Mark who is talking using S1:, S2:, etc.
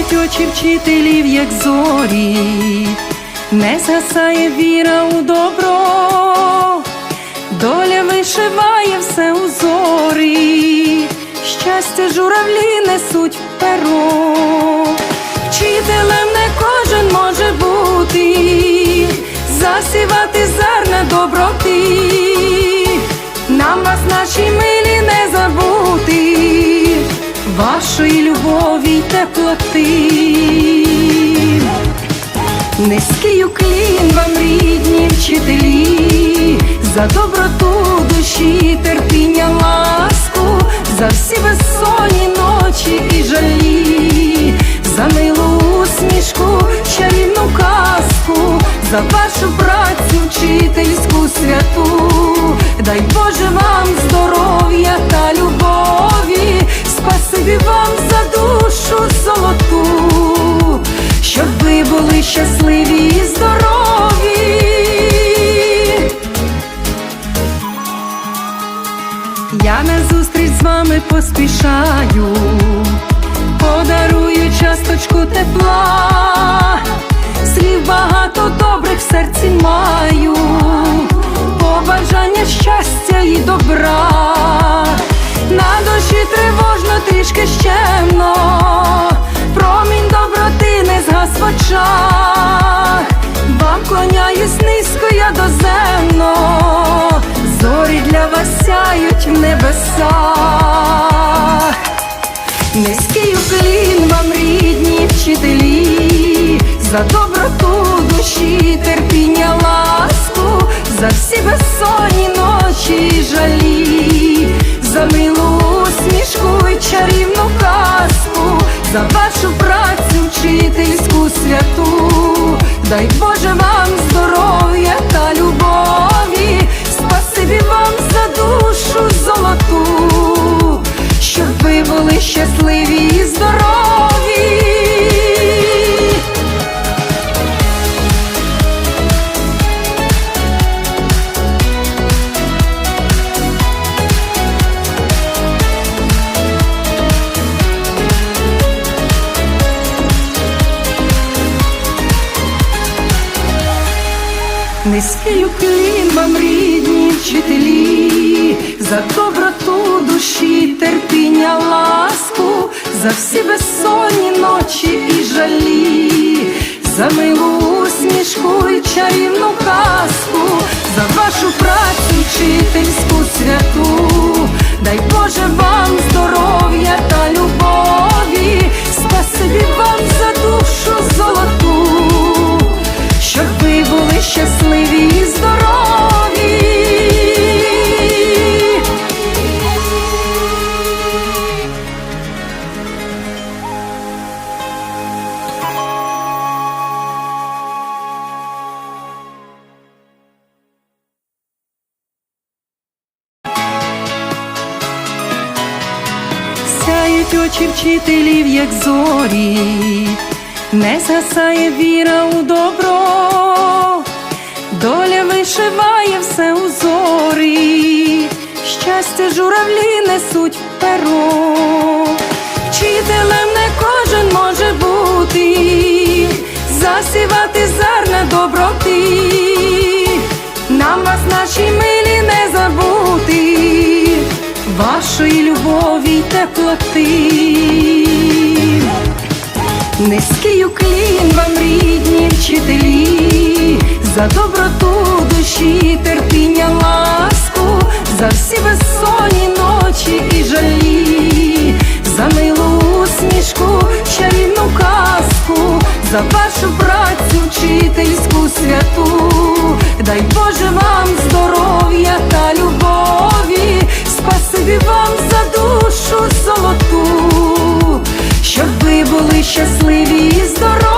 S1: Сяють очі вчителів, як зорі, не згасає віра у добро, доля вишиває все узори, щастя журавлі несуть в перо. Вчителем не кожен може бути, вашої любові й теплоти. Низький уклін вам, рідні вчителі, за доброту душі, терпіння, ласку, за всі безсонні ночі і жалі, за милу усмішку, чарівну казку, за вашу працю вчительську святу, дай Боже вам здоров'я та поспішаю, подарую часточку тепла, слів багато добрих в серці маю, побажання щастя і добра, на душі тривожно трішки щемно, промінь доброти не згас в очах, вам клоняюсь низько я доземно, для сяють в. Низький уклін вам, рідні вчителі, за доброту душі, терпіння, ласку, за всі безсонні ночі і жалі, за милу усмішку й чарівну казку, за вашу працю вчительську святу, дай Боже вам здоров'я та любові, Низький уклін вам, рідні вчителі, за доброту душі, терпіння, ласку, за всі безсонні ночі і жалі, за милу усмішку і чарівну казку, за вашу працю вчительську святу, дай Боже вам Сяють очі вчителів, як зорі, не згасає віра у добро, доля вишиває все узори, щастя журавлі несуть в перо, вчителем не кожен може бути, засівати зерна доброти, теплоти. Низький уклін вам, рідні вчителі, за доброту душі, терпіння, ласку, за всі безсонні ночі і жалі, за милу усмішку, чарівну казку, за вашу працю вчительську святу, щасливі і здорові.